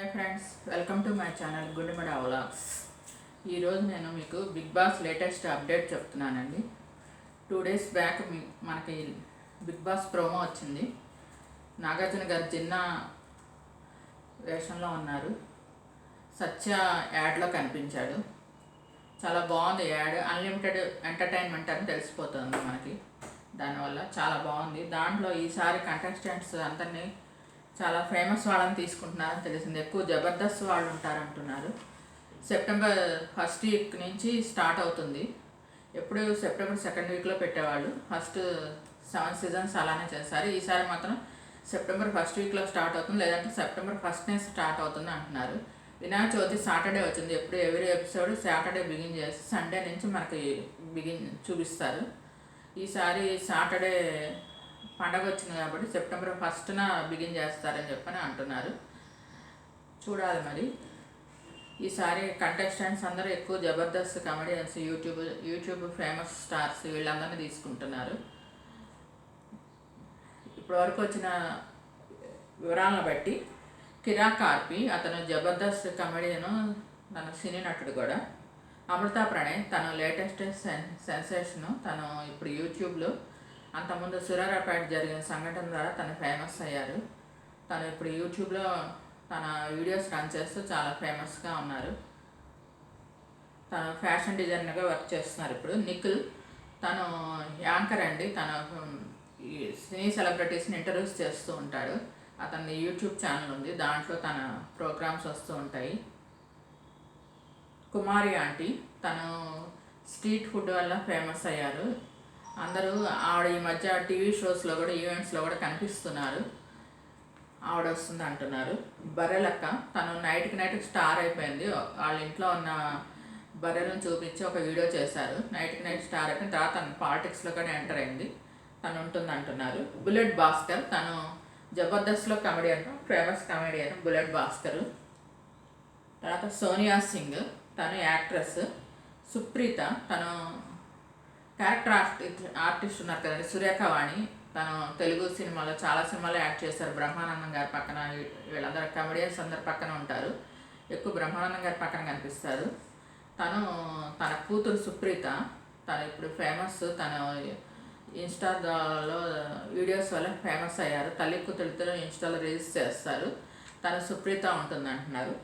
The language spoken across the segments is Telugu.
Hi friends welcome to my channel Gundemada vlogs ఈరోజు నేను మీకు బిగ్ బాస్ లేటెస్ట్ అప్డేట్ చెప్తున్నానండి. టూ డేస్ బ్యాక్ మీ మనకి బిగ్ బాస్ ప్రోమో వచ్చింది. నాగార్జున గారు చిన్న వేషంలో ఉన్నారు. సత్య యాడ్లో కనిపించాడు. చాలా బాగుంది యాడ్ అన్లిమిటెడ్ ఎంటర్టైన్మెంట్ అని తెలిసిపోతుంది మనకి. దానివల్ల చాలా బాగుంది. దాంట్లో ఈసారి కంటెస్టెంట్స్ అందరినీ చాలా ఫేమస్ వాళ్ళని తీసుకుంటున్నారని తెలిసింది. ఎక్కువ జబర్దస్త్ వాళ్ళు ఉంటారంటున్నారు. సెప్టెంబర్ ఫస్ట్ వీక్ నుంచి స్టార్ట్ అవుతుంది. ఎప్పుడు సెప్టెంబర్ సెకండ్ వీక్లో పెట్టేవాళ్ళు. ఫస్ట్ సెవెన్ సీజన్స్ అలానే చేస్తారు ఈసారి మాత్రం సెప్టెంబర్ ఫస్ట్ వీక్లో స్టార్ట్ అవుతుంది. లేదంటే సెప్టెంబర్ ఫస్ట్నే స్టార్ట్ అవుతుంది అంటున్నారు. వినాయక చవితి సాటర్డే వచ్చింది. ఎప్పుడు ఎవ్రీ ఎపిసోడ్ సాటర్డే బిగిన్ చేసి సండే నుంచి మనకి బిగిన్ చూపిస్తారు. ఈసారి సాటర్డే పండగ వచ్చింది కాబట్టి సెప్టెంబర్ ఫస్ట్న బిగిన్ చేస్తారని చెప్పని అంటున్నారు. చూడాలి మరి. ఈసారి కంటెస్టెంట్స్ అందరూ ఎక్కువ Jabardasth comedians YouTube YouTube famous stars వీళ్ళందరినీ తీసుకుంటున్నారు. ఇప్పటివరకు వచ్చిన వివరాలను బట్టి కిరా కార్పి అతను జబర్దస్త్ కమెడియను తన సినీ నటుడు కూడా. అమృత ప్రణయ్ తను లేటెస్ట్ సెన్ సెన్సేషను తను ఇప్పుడు యూట్యూబ్లో అంతకుముందు సురారాపేట జరిగిన సంఘటన ద్వారా తను ఫేమస్ అయ్యారు. తను ఇప్పుడు యూట్యూబ్లో తన వీడియోస్ రన్ చేస్తూ చాలా ఫేమస్గా ఉన్నారు. తను ఫ్యాషన్ డిజైనర్గా వర్క్ చేస్తున్నారు ఇప్పుడు. నిఖిల్ తను యాంకర్ అండి. తన ఈ సినీ సెలబ్రిటీస్ని ఇంటర్వ్యూస్ చేస్తూ ఉంటాడు. అతని యూట్యూబ్ ఛానల్ ఉంది. దాంట్లో తన ప్రోగ్రామ్స్ వస్తూ ఉంటాయి. కుమారి ఆంటీ తను స్ట్రీట్ ఫుడ్ వల్ల ఫేమస్ అయ్యారు. అందరూ ఆవిడ ఈ మధ్య టీవీ షోస్లో కూడా ఈవెంట్స్లో కూడా కనిపిస్తున్నారు. ఆవిడ వస్తుంది అంటున్నారు. బర్రెలక్క తను నైట్కి నైట్కి స్టార్ అయిపోయింది. వాళ్ళ ఇంట్లో ఉన్న బర్రెలను చూపించి ఒక వీడియో చేశారు. నైట్కి నైట్ స్టార్ అయిపోయిన తర్వాత తను పాలిటిక్స్లో కూడా ఎంటర్ అయింది. తను ఉంటుంది అంటున్నారు. బుల్లెట్ భాస్కర్ తను జబర్దస్త్లో comedian famous comedian Bullet Bhaskar. తర్వాత సోనియా సింగ్ తను యాక్ట్రెస్. సుప్రీత తను క్యారెక్టర్ ఆర్టిస్ట్ ఆర్టిస్ట్ ఉన్నారు కదండి. సురేఖ వాణి. తను తెలుగు సినిమాలో చాలా సినిమాలు యాక్ట్ చేశారు. బ్రహ్మానందం గారి పక్కన వీళ్ళందరూ కమెడియన్స్ అందరి పక్కన ఉంటారు. ఎక్కువ బ్రహ్మానందం గారి పక్కన కనిపిస్తారు. తను తన కూతురు సుప్రీత. తను ఇప్పుడు ఫేమస్. తను ఇన్స్టాలో వీడియోస్ వల్ల ఫేమస్ అయ్యారు. తల్లి కూతురితో ఇన్స్టాలో రీల్స్ చేస్తారు. తను సుప్రీత ఉంటుంది అంటున్నారు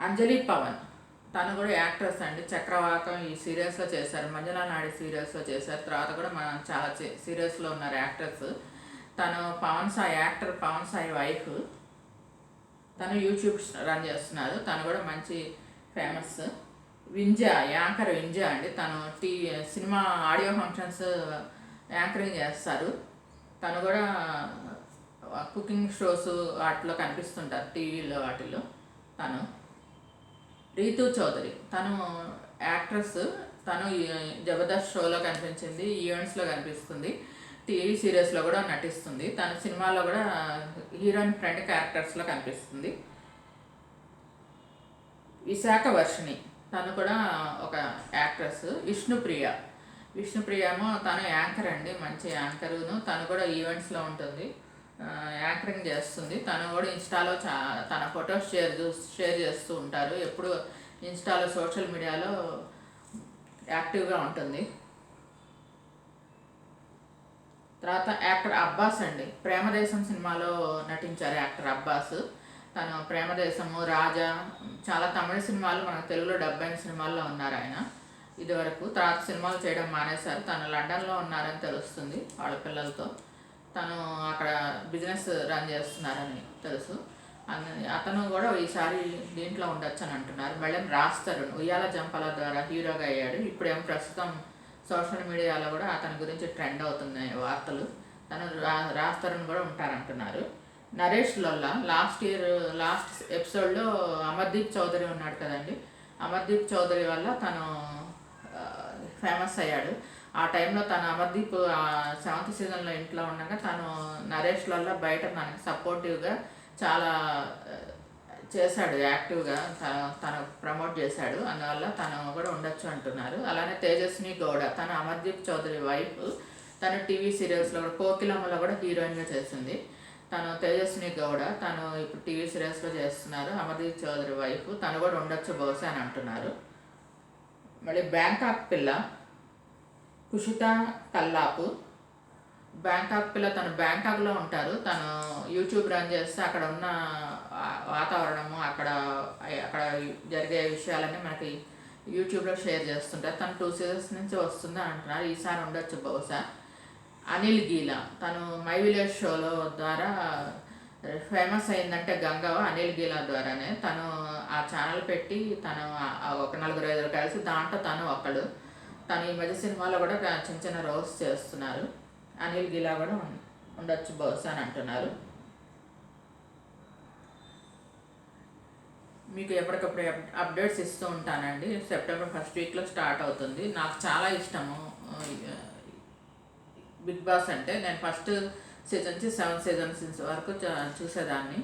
అంజలి పవన్. తను కూడా యాక్ట్రెస్ అండి. చక్రవాకం ఈ సీరియల్స్లో చేశారు. మంజులా నాయుడు సీరియల్స్లో చేశారు. తర్వాత కూడా మనం చాలా సీరియల్స్లో ఉన్నారు యాక్టర్స్. తను పవన్ సాయి యాక్టర్ పవన్ సాయి వైఫ్. తను యూట్యూబ్ రన్ చేస్తున్నారు. తను కూడా మంచి ఫేమస్. వింజా యాంకర్ వింజా అండి. తను టీ సినిమా ఆడియో ఫంక్షన్స్ యాంకరింగ్ చేస్తారు. తను కూడా కుకింగ్ షోస్ వాటిలో కనిపిస్తుంటారు టీవీలో వాటిలో తను. రీతు చౌదరి. తను యాక్ట్రెస్ తను ఈ జబర్దస్త్ షోలో కనిపించింది ఈవెంట్స్లో కనిపిస్తుంది టీవీ సీరియల్స్లో కూడా నటిస్తుంది. తన సినిమాలో కూడా హీరోయిన్ ఫ్రెండ్ క్యారెక్టర్స్లో కనిపిస్తుంది. విశాఖ వర్షిణి. తను కూడా ఒక యాక్ట్రెస్. విష్ణుప్రియ. విష్ణుప్రియమో తను యాంకర్ అండి మంచి యాంకరును. తను కూడా ఈవెంట్స్లో ఉంటుంది. ఆ, యాంకరింగ్ చేస్తుంది. తను కూడా ఇన్స్టాలో చా తన ఫొటోస్ షేర్ షేర్ చేస్తూ ఉంటారు. ఎప్పుడు ఇన్స్టాలో సోషల్ మీడియాలో యాక్టివ్గా ఉంటుంది. తర్వాత యాక్టర్ అబ్బాస్ అండి. ప్రేమదేశం సినిమాలో నటించారు యాక్టర్ అబ్బాస్. తను ప్రేమదేశము రాజా చాలా తమిళ సినిమాలు మన తెలుగులో డెబ్బై సినిమాల్లో ఉన్నారు ఆయన. ఇదివరకు తర్వాత సినిమాలు చేయడం మానేశారు. తను లండన్లో ఉన్నారని తెలుస్తుంది వాళ్ళ పిల్లలతో. తను అక్కడ బిజినెస్ రన్ చేస్తున్నారని తెలుసు. అతను కూడా ఈసారి దీంట్లో ఉండొచ్చు అని అంటున్నారు. మళ్ళీ రాస్తారు ఉయ్యాల జంపల ద్వారా హీరోగా అయ్యాడు. ఇప్పుడేమో ప్రస్తుతం సోషల్ మీడియాలో కూడా అతని గురించి ట్రెండ్ అవుతున్నాయి వార్తలు. తను రా రాస్తారని కూడా ఉంటారంటున్నారు. Naresh Lolla last year last ఎపిసోడ్లో అమర్దీప్ చౌదరి ఉన్నాడు కదండి. అమర్దీప్ చౌదరి వల్ల తను ఫేమస్ అయ్యాడు. ఆ టైంలో తను అమర్దీప్ సెవెంత్ సీజన్లో ఇంట్లో ఉండగా తను నరేష్లలో బయట మనకి సపోర్టివ్గా చాలా చేశాడు యాక్టివ్గా తను ప్రమోట్ చేశాడు. అందువల్ల తను కూడా ఉండొచ్చు అంటున్నారు. అలానే తేజస్వి గౌడ తను అమర్దీప్ చౌదరి వైఫ్ తను టీవీ సీరియల్స్లో కూడా కోకిలమ్మలో కూడా హీరోయిన్గా చేసింది. తను తేజస్విని గౌడ తను ఇప్పుడు టీవీ సీరియల్స్లో చేస్తున్నారు అమర్దీప్ చౌదరి వైఫ్. తను కూడా ఉండొచ్చు బహుశా అని అంటున్నారు. మళ్ళీ బ్యాంకాక్ పిల్ల కుషిత కల్లాపు బ్యాంకాక్ పిల్ల తను బ్యాంకాక్లో ఉంటారు. తను యూట్యూబ్ రన్ చేస్తే అక్కడ ఉన్న వాతావరణము అక్కడ అక్కడ జరిగే విషయాలన్నీ మనకి యూట్యూబ్లో షేర్ చేస్తుంటారు. తను టూ సీజన్స్ నుంచి వస్తుంది అంటున్నారు. ఈసారి ఉండొచ్చు బహుశా. అనిల్ గీలా. తను మై విలేజ్ షోలో ద్వారా ఫేమస్ అయిందంటే గంగవ అనిల్ గీలా ద్వారానే. తను ఆ ఛానల్ పెట్టి తను ఒక నలుగురు ఐదుగురు కలిసి దాంట్లో తను ఒకడు. తను ఈ మధ్య సినిమాలో కూడా చిన్న చిన్న రోల్స్ చేస్తున్నారు. అనిల్ గిలా కూడా ఉండొచ్చు బహుశా అని అంటున్నారు. మీకు ఎప్పటికప్పుడు అప్డేట్స్ ఇస్తూ ఉంటానండి. సెప్టెంబర్ ఫస్ట్ వీక్లో స్టార్ట్ అవుతుంది. నాకు చాలా ఇష్టము. బిగ్ బాస్ అంటే. నేను ఫస్ట్ సీజన్ నుంచి సెవెన్ సీజన్స్ వరకు చూసేదాన్ని.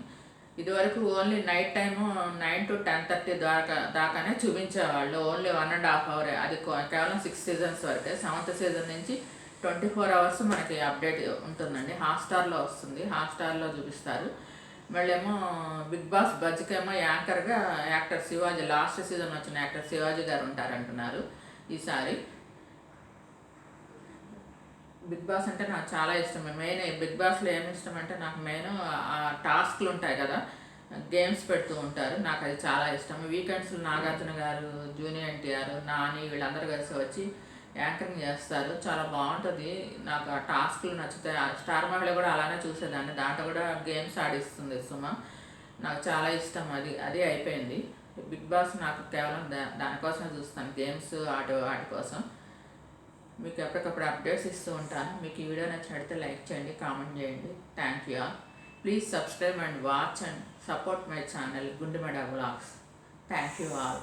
ఇదివరకు only night time nine to ten thirty దాకా దాకానే చూపించేవాళ్ళు. Only one and half hour అది కేవలం సిక్స్ సీజన్స్ వరకే. సెవెంత్ సీజన్ నుంచి ట్వంటీ ఫోర్ అవర్స్ మనకి అప్డేట్ ఉంటుందండి. హాట్స్టార్లో వస్తుంది. హాట్స్టార్లో చూపిస్తారు. మళ్ళీ ఏమో బిగ్ బాస్ బజ్కేమో యాంకర్గా యాక్టర్ శివాజీ లాస్ట్ సీజన్ వచ్చిన యాక్టర్ శివాజీ గారు ఉంటారంటున్నారు ఈసారి. బిగ్ బాస్ అంటే నాకు చాలా ఇష్టం. మెయిన్ బిగ్ బాస్లో ఏమి ఇష్టం అంటే నాకు మెయిన్ ఆ టాస్క్లు ఉంటాయి కదా గేమ్స్ పెడుతూ ఉంటారు. నాకు అది చాలా ఇష్టం. వీకెండ్స్లో నాగార్జున గారు జూనియర్ ఎన్టీఆర్ నాని వీళ్ళందరూ కలిసి వచ్చి యాంకరింగ్ చేస్తారు. చాలా బాగుంటుంది. నాకు ఆ టాస్క్లు నచ్చుతాయి. ఆ స్టార్ మహిళ కూడా అలానే చూసేదాన్ని. దాంట్లో కూడా గేమ్స్ ఆడిస్తుంది సుమ. నాకు చాలా ఇష్టం అది. అది అయిపోయింది. బిగ్ బాస్ నాకు కేవలం దా దానికోసమే చూస్తాను. గేమ్స్ ఆట వాటి కోసం. మీకు ఎప్పటికప్పుడు అప్డేట్స్ ఇస్తూ ఉంటాను. మీకు ఈ వీడియో నచ్చినట్లయితే లైక్ చేయండి కామెంట్ చేయండి. Thank you all please subscribe and watch and support my channel Gundemada vlogs thank you all